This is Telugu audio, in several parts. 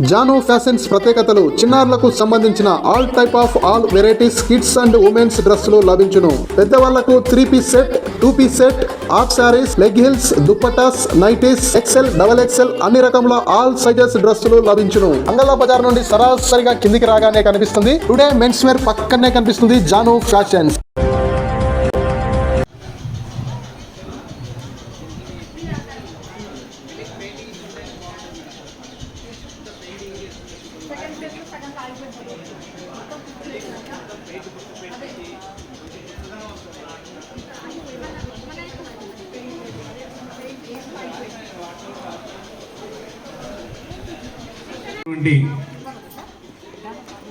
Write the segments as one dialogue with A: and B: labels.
A: జానో ఫ్యాషన్స్ ప్రత్యేకతలు చిన్నారులకు సంబంధించిన all type of all varieties kids and womens డ్రెస్సులు లభించును. పెద్దవాళ్ళకు three piece set two piece set half saris leg hills dupattas nighties XL double XL అన్ని రకముల ఆల్ సైజెస్ డ్రెస్సులు లభించును. అంగళ బజార్ నుండి సరాసరిగా కిందికి రాగానే కనిపిస్తుంది. టుడే మెన్స్ వేర్ పక్కనే కనిపిస్తుంది జానో ఫ్యాషన్స్.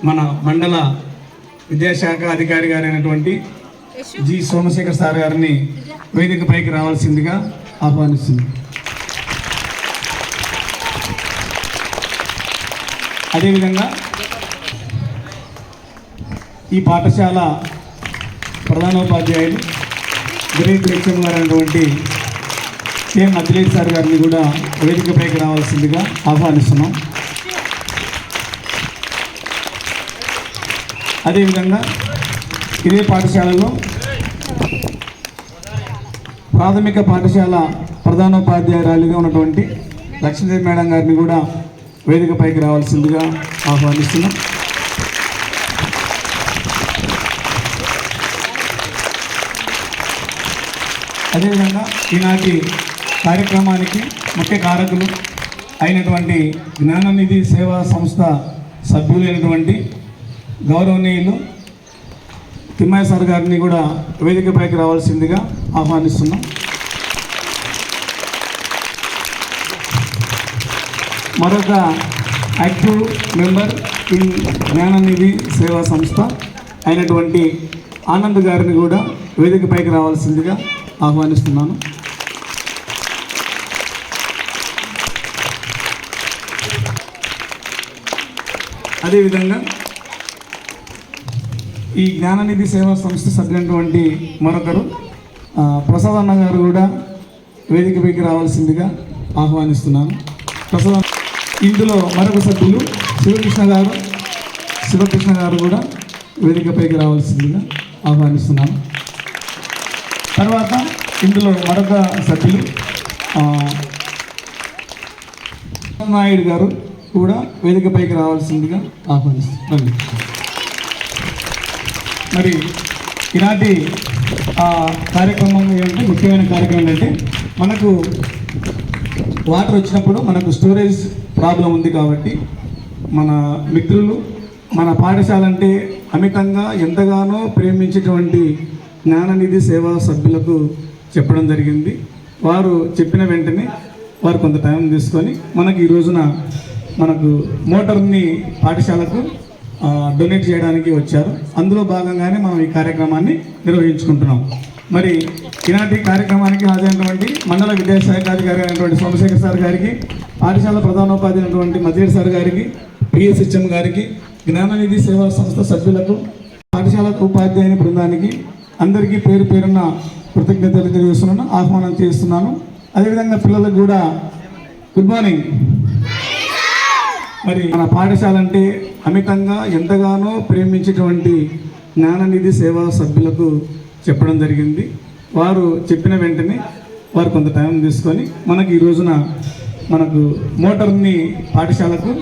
B: మన మండల విద్యాశాఖ అధికారి గారైనటువంటి జి సోమశేఖర్ సార్ గారిని వేదికపైకి రావాల్సిందిగా ఆహ్వానిస్తుంది అదేవిధంగా ఈ పాఠశాల ప్రధానోపాధ్యాయులు గ్రేట్ లక్ష్యం గారు అనేటువంటి కె మద్లేట్ సార్ గారిని కూడా వేదికపైకి రావాల్సిందిగా ఆహ్వానిస్తున్నాం. అదేవిధంగా ఇదే పాఠశాలలో ప్రాథమిక పాఠశాల ప్రధానోపాధ్యాయురాలిగా ఉన్నటువంటి లక్ష్మీదేవి మేడం గారిని కూడా వేదికపైకి రావాల్సిందిగా ఆహ్వానిస్తున్నాం. అదేవిధంగా ఈనాటి కార్యక్రమానికి ముఖ్య కారకులు అయినటువంటి జ్ఞాననిధి సేవా సంస్థ సభ్యులైనటువంటి గౌరవనీయులు తిమ్మయ్య సార్ గారిని కూడా వేదికపైకి రావాల్సిందిగా ఆహ్వానిస్తున్నాం. మరొక యాక్టివ్ మెంబర్ ఇన్ జ్ఞాననిధి సేవా సంస్థ అయినటువంటి ఆనంద్ గారిని కూడా వేదికపైకి రావాల్సిందిగా ఆహ్వానిస్తున్నాను. అదేవిధంగా ఈ జ్ఞాననిధి సేవా సంస్థ సభ్యునటువంటి మరొకరు ప్రసాద్ అన్న గారు కూడా వేదికపైకి రావాల్సిందిగా ఆహ్వానిస్తున్నాను. ప్రసాద్ ఇందులో మరొక సభ్యులు శివకృష్ణ గారు శివకృష్ణ గారు కూడా వేదికపైకి రావాల్సిందిగా ఆహ్వానిస్తున్నాను. తర్వాత ఇందులో మరొక సభ్యులు నాయుడు గారు కూడా వేదికపైకి రావాల్సిందిగా ఆహ్వానిస్తున్నాను మరి ఈనాటి ఆ, కార్యక్రమం ఏంటంటే ముఖ్యమైన కార్యక్రమం ఏంటంటే మనకు వాటర్ వచ్చినప్పుడు మనకు స్టోరేజ్ ప్రాబ్లం ఉంది కాబట్టి మన మిత్రులు మన పాఠశాల అంటే అమితంగా ఎంతగానో ప్రేమించేటువంటి జ్ఞాననిధి సేవా సభ్యులకు చెప్పడం జరిగింది. వారు చెప్పిన వెంటనే వారు కొంత టైం తీసుకొని మనకి ఈ రోజున మనకు మోటార్ని పాఠశాలకు డొనేట్ చేయడానికి వచ్చారు. అందులో భాగంగానే మనం ఈ కార్యక్రమాన్ని నిర్వహించుకుంటున్నాం. మరి ఈనాటి కార్యక్రమానికి హాజరైనటువంటి మండల విద్యాశాఖ అధికారి అయినటువంటి సోమశేఖర్ సార్ గారికి పాఠశాల ప్రధానోపాధి అయినటువంటి మధుర్ సార్ గారికి పిఎస్హెచ్ఎం గారికి జ్ఞాననిధి సేవా సంస్థ సభ్యులకు పాఠశాల ఉపాధ్యాయుని బృందానికి అందరికీ పేరు పేరున్న కృతజ్ఞతలు తెలియజేస్తున్నాను ఆహ్వానం చేస్తున్నాను. అదేవిధంగా పిల్లలకు కూడా గుడ్ మార్నింగ్. మరి మన పాఠశాల అంటే అమితంగా ఎంతగానో ప్రేమించేటువంటి జ్ఞాననిధి సేవా సభ్యులకు చెప్పడం జరిగింది. వారు చెప్పిన వెంటనే వారు కొంత టైం తీసుకొని మనకి ఈ రోజున మనకు మోటార్ని పాఠశాలకు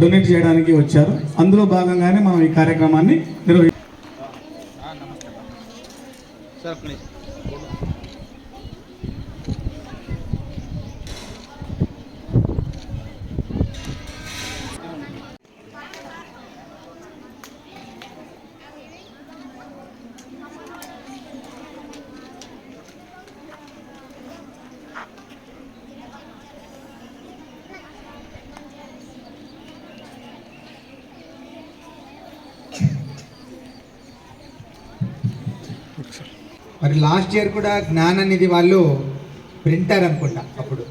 B: డొనేట్ చేయడానికి వచ్చారు. అందులో భాగంగానే మనం ఈ కార్యక్రమాన్ని నిర్వహి
C: మరి లాస్ట్ ఇయర్ కూడా జ్ఞాననిధి వాళ్ళు ప్రింటర్ అనుకుంటా అప్పుడు.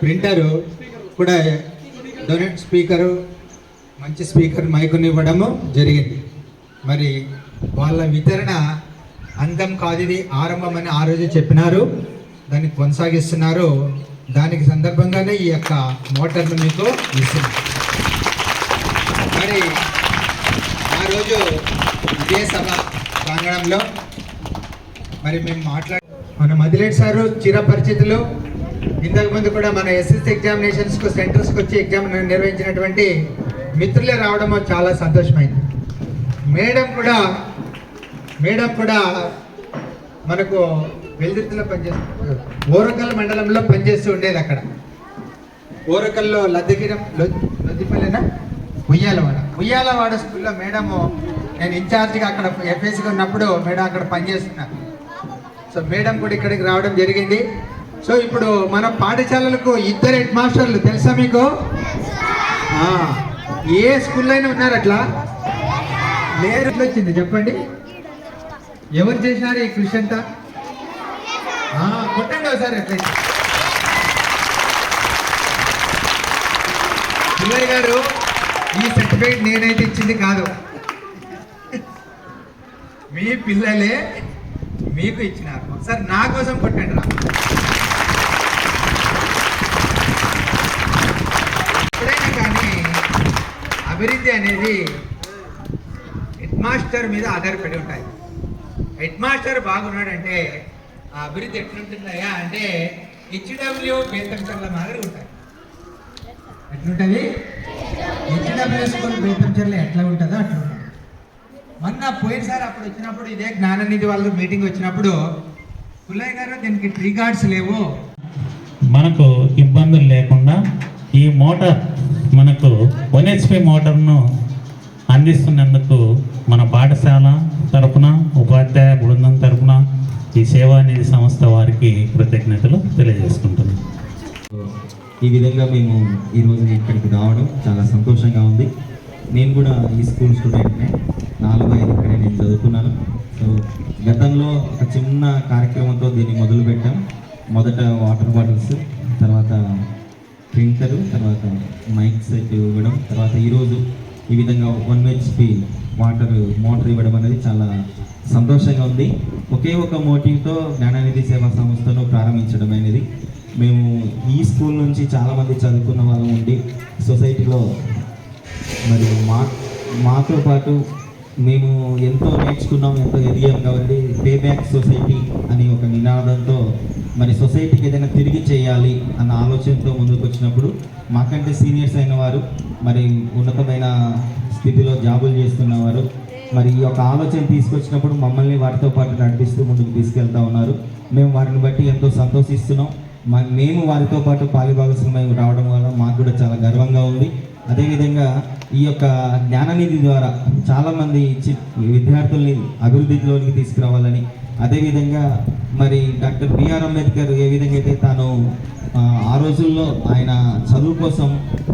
C: ప్రింటరు కూడా డొనేట్ స్పీకరు మంచి స్పీకర్ మైకుని ఇవ్వడము జరిగింది. మరి వాళ్ళ వితరణ అంతం కాదు ఇది ఆరంభం అని ఆ రోజు చెప్పినారు. దాన్ని కొనసాగిస్తున్నారు. దానికి సందర్భంగానే ఈ యొక్క మోటార్ను మీకు ఇస్తున్నారు మరి ఆ రోజు ఇదే సభ ప్రాంగణంలో మరి మేము మాట్లాడ మన మదిలేటి సారు చిరపరిచితులు ఇంతకుముందు కూడా మన ఎస్ఎస్సి ఎగ్జామినేషన్స్కు సెంటర్స్కి వచ్చి ఎగ్జామ్ నిర్వహించినటువంటి మిత్రులే రావడం చాలా సంతోషమైంది. మేడం కూడా మేడం కూడా మనకు వెల్దిర్తిలో పనిచేస్తు ఓరకల్ మండలంలో పనిచేస్తూ ఉండేది అక్కడ. ఓరకల్లో లద్దగిరం లొద్దిపల్లెనా? ఉయ్యాలవాడ. ఉయ్యాలవాడ స్కూల్లో మేడము నేను ఇన్ఛార్జిగా అక్కడ ఎఫ్ఎస్గా ఉన్నప్పుడు మేడం అక్కడ పనిచేస్తున్నాను సో మేడం కూడా ఇక్కడికి రావడం జరిగింది. సో ఇప్పుడు మన పాఠశాలలకు ఇద్దరు హెడ్ మాస్టర్లు తెలుసా మీకు? ఏ స్కూల్లో అయినా ఉన్నారు అట్లా? లేరు. వచ్చింది చెప్పండి. ఎవరు చేసినారు ఈ కృషి అంతా? కొట్టండి ఒకసారి ఎట్లయితే పిల్లయ్య గారు ఈ సర్టిఫికేట్ నేనైతే ఇచ్చింది కాదు. మీ పిల్లలే మీకు ఇచ్చినారు. సార్ నా కోసం కొట్టండి రా. ఎప్పుడైనా కానీ అభివృద్ధి అనేది హెడ్ మాస్టర్ మీద ఆధారపడి ఉంటాయి. హెడ్ మాస్టర్ బాగున్నాడంటే ఆ అభివృద్ధి ఎట్లుంటుందయ్యా అంటే హెచ్డబ్ల్యూ బేతంచర్ల మాదిరి ఉంటాయి. ఎట్లుంటుంది? హెచ్డబ్ల్యూ స్కూల్ బేతంచర్ల ఎట్లా ఉంటుందో అట్లా ఉంటుంది. మొన్న పోయినసారి అప్పుడు వచ్చినప్పుడు ఇదే జ్ఞాననిధి వాళ్ళు మీటింగ్ వచ్చినప్పుడు పుల్లయ్య గారు దీనికి ట్రీ గార్డ్స్ లేవు.
D: మనకు ఇబ్బందులు లేకుండా ఈ మోటార్ మనకు వన్ హెచ్పి మోటార్ను అందిస్తున్నందుకు మన పాఠశాల తరపున ఉపాధ్యాయ బృందం తరపున ఈ సేవానిధి సంస్థ వారికి కృతజ్ఞతలు తెలియజేసుకుంటున్నాను
E: ఈ విధంగా మేము ఈరోజు ఇక్కడికి రావడం చాలా సంతోషంగా ఉంది. నేను కూడా ఈ స్కూల్ స్టూడెంట్నే నాలుగు ఐదు ఇక్కడే నేను చదువుకున్నాను. సో గతంలో ఒక చిన్న కార్యక్రమంతో దీన్ని మొదలుపెట్టాం. మొదట వాటర్ బాటిల్స్ తర్వాత ప్రింటర్ తర్వాత మైక్ సెట్ ఇవ్వడం తర్వాత ఈరోజు ఈ విధంగా వన్ హెచ్పి వాటర్ మోటార్ ఇవ్వడం అనేది చాలా సంతోషంగా ఉంది. ఒకే ఒక మోటివ్తో జ్ఞానానిధి సేవా సంస్థను ప్రారంభించడం అనేది. మేము ఈ స్కూల్ నుంచి చాలామంది చదువుకున్న వాళ్ళం ఉండి సొసైటీలో మరి మా మాతో పాటు మేము ఎంతో నేర్చుకున్నాం ఎంతో ఎదిగాం కాబట్టి పే బ్యాక్ సొసైటీ అని ఒక నినాదంతో మరి సొసైటీకి ఏదైనా తిరిగి చేయాలి అన్న ఆలోచనతో ముందుకు వచ్చినప్పుడు మాకంటే సీనియర్స్ అయిన వారు మరి ఉన్నతమైన స్థితిలో జాబులు చేస్తున్నవారు మరి ఈ యొక్క ఆలోచన తీసుకొచ్చినప్పుడు మమ్మల్ని వారితో పాటు నడిపిస్తూ ముందుకు తీసుకెళ్తా ఉన్నారు. మేము వారిని బట్టి ఎంతో సంతోషిస్తున్నాం. మేము వారితో పాటు పాలిభాగస్వామ్యం రావడం వల్ల మాకు కూడా చాలా గర్వంగా ఉంది. అదేవిధంగా ఈ యొక్క జ్ఞాననిధి ద్వారా చాలామంది చి- విద్యార్థుల్ని అభివృద్ధిలోనికి తీసుకురావాలని అదేవిధంగా మరి డాక్టర్ బిఆర్ అంబేద్కర్ ఏ విధంగా అయితే తాను ఆ, రోజుల్లో ఆయన చదువు కోసం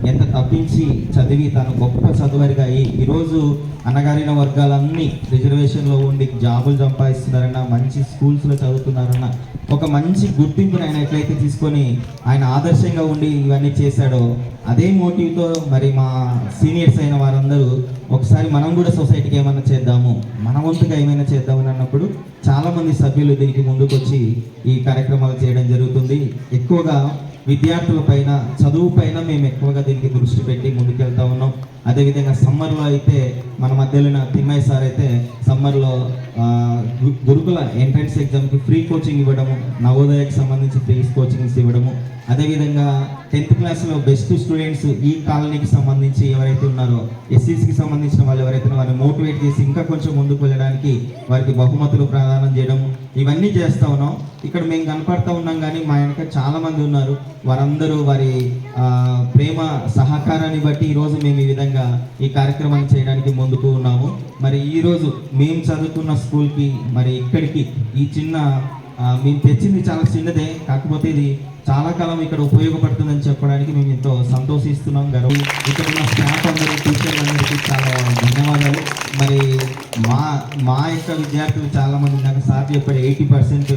E: ఎంత తప్పించి చదివి తను గొప్ప చదువరిగా అయ్యి ఈరోజు అన్నగారిన వర్గాలన్నీ రిజర్వేషన్లో ఉండి జాబులు సంపాదిస్తున్నారన్న మంచి స్కూల్స్లో చదువుతున్నారన్న ఒక మంచి గుర్తింపుని ఆయన ఎట్లయితే తీసుకొని ఆయన ఆదర్శంగా ఉండి ఇవన్నీ చేశాడో అదే మోటివ్తో మరి మా సీనియర్స్ అయిన వారందరూ ఒకసారి మనం కూడా సొసైటీకి ఏమైనా చేద్దాము మన వంతుగా ఏమైనా చేద్దామని అన్నప్పుడు చాలామంది సభ్యులు దీనికి ముందుకొచ్చి ఈ కార్యక్రమాలు చేయడం జరుగుతుంది. ఎక్కువగా విద్యార్థుల పైన చదువు పైన మేము ఎక్కువగా దీనికి దృష్టి పెట్టి ముందుకెళ్తా ఉన్నాం. అదేవిధంగా సమ్మర్లో అయితే మన మధ్యలో తిమ్మయ్య సార్ అయితే సమ్మర్లో గురుకుల ఎంట్రన్స్ ఎగ్జామ్కి ఫ్రీ కోచింగ్ ఇవ్వడము నవోదయకి సంబంధించి ఫ్రీ కోచింగ్స్ ఇవ్వడము. అదేవిధంగా టెన్త్ క్లాస్లో బెస్ట్ స్టూడెంట్స్ ఈ కాలనీకి సంబంధించి ఎవరైతే ఉన్నారో ఎస్సీస్కి సంబంధించిన వాళ్ళు ఎవరైతే వారిని మోటివేట్ చేసి ఇంకా కొంచెం ముందుకు వెళ్ళడానికి వారికి బహుమతులు ప్రదానం చేయడం ఇవన్నీ చేస్తూ ఉన్నాం. ఇక్కడ మేము కనపడుతూ ఉన్నాం కానీ మా వెనక చాలామంది ఉన్నారు. వారందరూ వారి ప్రేమ సహకారాన్ని బట్టి ఈరోజు మేము ఈ విధంగా ఈ కార్యక్రమాన్ని చేయడానికి ముందుకు ఉన్నాము. మరి ఈరోజు మేము చదువుకున్న స్కూల్కి మరి ఇక్కడికి. ఈ చిన్న మేము తెచ్చింది చాలా చిన్నదే కాకపోతే ఇది చాలా కాలం ఇక్కడ ఉపయోగపడుతుందని చెప్పడానికి మేము ఎంతో సంతోషిస్తున్నాం గర్వం. ఇక్కడ ఉన్న స్టాఫ్ అందరూ టీచర్లందరికీ చాలా ధన్యవాదాలు. మరి మా మా యొక్క విద్యార్థులు చాలామంది నాకు సార్ చెప్పాడు ఎయిటీ పర్సెంట్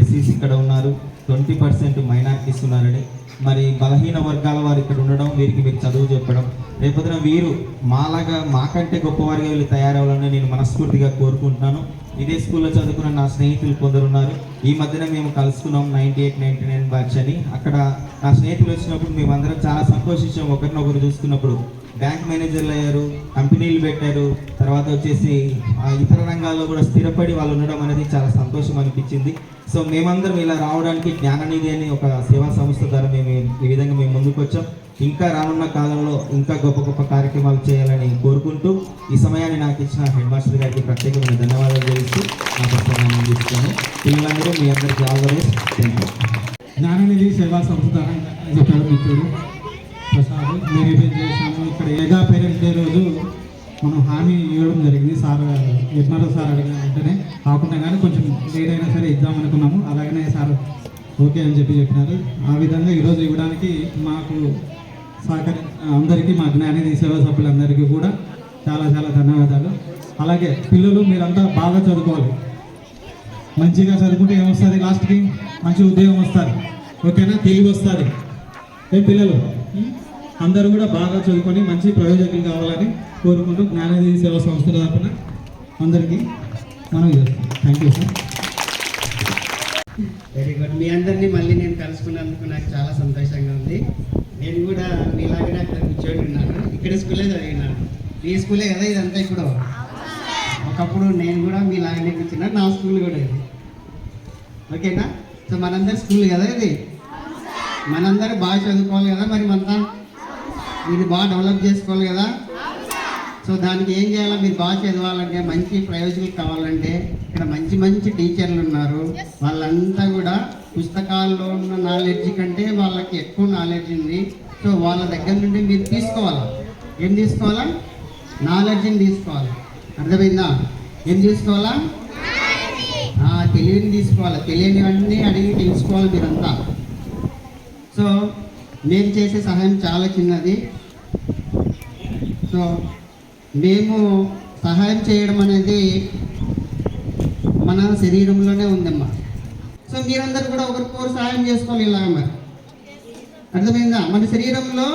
E: ఎస్సీస్ ఇక్కడ ఉన్నారు ట్వంటీ పర్సెంట్ మైనార్టీస్ ఉన్నారని. మరి బలహీన వర్గాల వారు ఇక్కడ ఉండడం వీరికి మీరు చదువు చెప్పడం. రేపొద్దున వీరు మాలాగా మాకంటే గొప్పవారిగా వీళ్ళు తయారవ్వాలని నేను మనస్ఫూర్తిగా కోరుకుంటున్నాను. ఇదే స్కూల్లో చదువుకున్న నా స్నేహితులు కొందరు ఉన్నారు ఈ మధ్యన మేము కలుసుకున్నాం ninety eight ninety nine batch అని. అక్కడ నా స్నేహితులు వచ్చినప్పుడు మేమందరం చాలా సంతోషించాం. ఒకరినొకరు చూసుకున్నప్పుడు బ్యాంక్ మేనేజర్లు అయ్యారు కంపెనీలు పెట్టారు తర్వాత వచ్చేసి ఇతర రంగాల్లో కూడా స్థిరపడి వాళ్ళు ఉండడం అనేది చాలా సంతోషం అనిపించింది. సో మేమందరం ఇలా రావడానికి జ్ఞాననిధి అని ఒక సేవా సంస్థ ద్వారా మేము ఈ విధంగా మేము ముందుకు వచ్చాం. ఇంకా రానున్న కాలంలో ఇంకా గొప్ప గొప్ప కార్యక్రమాలు చేయాలని కోరుకుంటూ ఈ సమయాన్ని నాకు ఇచ్చిన హెడ్ మాస్టర్ గారికి ప్రత్యేకమైన ధన్యవాదాలు తెలుస్తూ నా పుస్తకాన్ని అందిస్తున్నాను పిల్లలందరూ మీ అందరికీ all the thank you
B: Gnananidhi సేవా సంస్థ చెప్పారు చెప్పాడు ప్రసాద్ మీరు ఏం ఇక్కడ ఏగా పేరెంట్స్ డే రోజు మనం హామీ ఇవ్వడం జరిగింది. సార్ ఎట్నారో సార్ అడిగిన వెంటనే కాకుండా కానీ కొంచెం లేట్ అయినా సరే ఇద్దాం అనుకున్నాము. అలాగనే సార్ ఓకే అని చెప్పి చెప్పినారు. ఆ విధంగా ఈరోజు ఇవ్వడానికి మాకు సహకరి అందరికీ మా జ్ఞాననిధి సేవా సభ్యులందరికీ కూడా చాలా చాలా ధన్యవాదాలు. అలాగే పిల్లలు మీరంతా బాగా చదువుకోవాలి. మంచిగా చదువుకుంటే ఏమొస్తుంది లాస్ట్కి? మంచి ఉద్యోగం వస్తుంది. ఓకేనా? తెలివి వస్తుంది. ఏ పిల్లలు? అందరూ కూడా బాగా చదువుకొని మంచి ప్రయోజకులు కావాలని కోరుకుంటూ జ్ఞాననిధి సేవా సంస్థ తరఫున అందరికీ మనం thank you sir
F: very good మీ అందరినీ మళ్ళీ నేను కలుసుకున్నందుకు నాకు చాలా సంతోషంగా ఉంది. నేను కూడా మీలాగనే అక్కడ కూర్చొని ఉన్నాను. ఇక్కడ స్కూలే చదివినాను. మీ స్కూలే కదా ఇదంతా ఇప్పుడు? ఒకప్పుడు నేను కూడా మీలాగనే కూర్చున్నా. నా స్కూల్ కూడా ఇది. ఓకేనా? సో మనందరి స్కూల్ కదా ఇది? మనందరూ బాగా చదువుకోవాలి కదా మరి మన ఇది బాగా డెవలప్ చేసుకోవాలి కదా? సో దానికి ఏం చేయాలో? మీరు బాగా చదవాలంటే మంచి ప్రయోజకులు కావాలంటే ఇక్కడ మంచి మంచి టీచర్లు ఉన్నారు. వాళ్ళంతా కూడా పుస్తకాల్లో ఉన్న నాలెడ్జ్ కంటే వాళ్ళకి ఎక్కువ నాలెడ్జ్ ఉంది. సో వాళ్ళ దగ్గర నుండి మీరు తీసుకోవాలా? ఏం తీసుకోవాలా? నాలెడ్జ్ని తీసుకోవాలి? అర్థమైందా? ఏం తీసుకోవాలా? తెలియని తీసుకోవాలి. తెలియనివన్నీ అడిగి తెలుసుకోవాలి మీరంతా. సో మేము చేసే సహాయం చాలా చిన్నది. సో మేము సహాయం చేయడం అనేది మన శరీరంలోనే ఉందమ్మా. సో మీరందరూ కూడా ఒకరికొకరు సహాయం చేసుకోవాలి ఇలాగ మరి. అర్థమైందా? మన శరీరంలో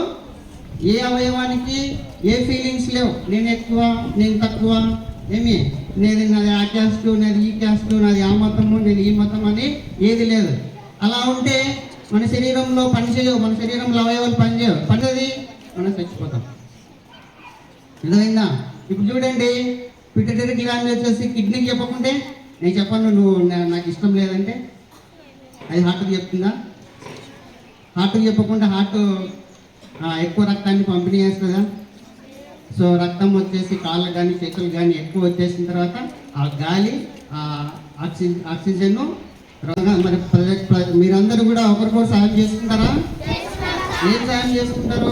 F: ఏ అవయవానికి ఏ ఫీలింగ్స్ లేవు. నేను ఎక్కువ నేను తక్కువ ఏమి? నేను నాది ఆ క్యాస్ట్ నాది ఈ క్యాస్ట్ నాది ఆ మతము నేను ఈ మతం అని ఏది లేదు. అలా ఉంటే మన శరీరంలో పనిచేయవు మన శరీరంలో అవయవాలు పనిచేయవు పనిది మనం చచ్చిపోతాం. అర్థమైందా? ఇప్పుడు చూడండి పిటటరీ గ్లాండ్ వచ్చేసి కిడ్నీకి చెప్పకుంటే నేను చెప్పను నువ్వు నాకు ఇష్టం లేదంటే. అది హార్ట్కి చెప్తుందా? హార్ట్కి చెప్పకుండా హార్ట్ ఎక్కువ రక్తాన్ని పంపిణీ చేస్తుందా? సో రక్తం వచ్చేసి కాళ్ళకు కానీ చేతులు కానీ ఎక్కువ వచ్చేసిన తర్వాత ఆ గాలి ఆ ఆక్సిజన్ ఆక్సిజన్ మరి మీరందరూ కూడా ఒకరికొకరు సాయం చేసుకుంటారా? ఏం సాయం చేసుకుంటారు?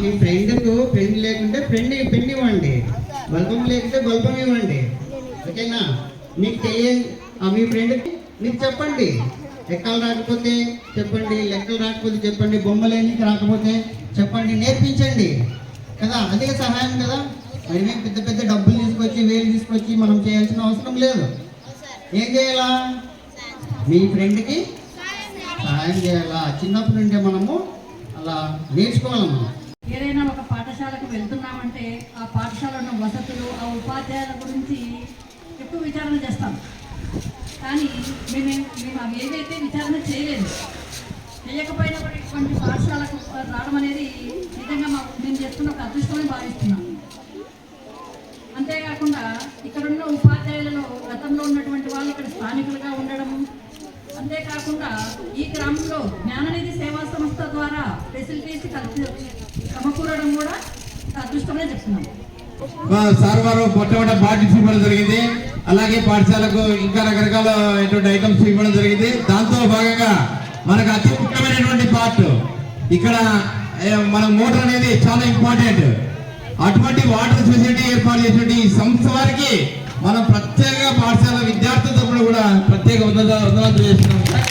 F: మీ ఫ్రెండ్కు ఫ్రెండ్ లేకుంటే ఫ్రెండ్ ఫ్రెండ్ ఇవ్వండి. బల్బం లేకుంటే బల్బం ఇవ్వండి. ఓకేనా? మీకు తెలియ మీ ఫ్రెండ్కి మీకు చెప్పండి. లెక్కలు రాకపోతే చెప్పండి లెక్కలు రాకపోతే చెప్పండి బొమ్మలేని రాకపోతే చెప్పండి నేర్పించండి. కదా? అదే సహాయం కదా? మరి మేము పెద్ద పెద్ద డబ్బులు తీసుకొచ్చి వేలు తీసుకొచ్చి మనం చేయాల్సిన అవసరం లేదు. ఏం చేయాలా? మీ ఫ్రెండ్కి సాయం చేయాలా? చిన్నప్పటి నుండే మనము అలా నేర్చుకోవాలి మనం.
G: ఏదైనా ఒక పాఠశాలకు వెళ్తున్నామంటే ఆ పాఠశాలలో ఉన్న వసతులు ఆ ఉపాధ్యాయుల గురించి ఎక్కువ విచారణ చేస్తాం. కానీ మేము మేము అవి ఏవైతే విచారణ చేయలేదు చేయకపోయినా కొంచెం పాఠశాలకు రావడం అనేది నిజంగా మా మేము చేస్తున్న ఒక అదృష్టమని భావిస్తున్నాం. అంతేకాకుండా ఇక్కడున్న ఉపాధ్యాయులలో గతంలో ఉన్నటువంటి వాళ్ళు ఇక్కడ స్థానికులుగా ఉండడం. అంతేకాకుండా ఈ గ్రామంలో జ్ఞాననిధి సేవా సంస్థ ద్వారా ఫెసిలిటీస్ కలిసి సమకూరడం కూడా ఒక అదృష్టమనే చెప్తున్నాం.
H: సార్ వారు బాటిల్స్ ఇవ్వడం జరిగింది. అలాగే పాఠశాలకు ఇంకా రకరకాల ఐటమ్స్ ఇవ్వడం జరిగింది. దాంతో భాగంగా మనకు అతి ముఖ్యమైనటువంటి పార్ట్ ఇక్కడ మన మోటార్ అనేది చాలా ఇంపార్టెంట్ అటువంటి వాటర్ ఫెసిలిటీ ఏర్పాటు చేసినటువంటి ఈ సంస్థ వారికి మనం ప్రత్యేక పాఠశాల విద్యార్థులతో కూడా ప్రత్యేక వందనాలు వందనాలు చేస్తున్నాం సార్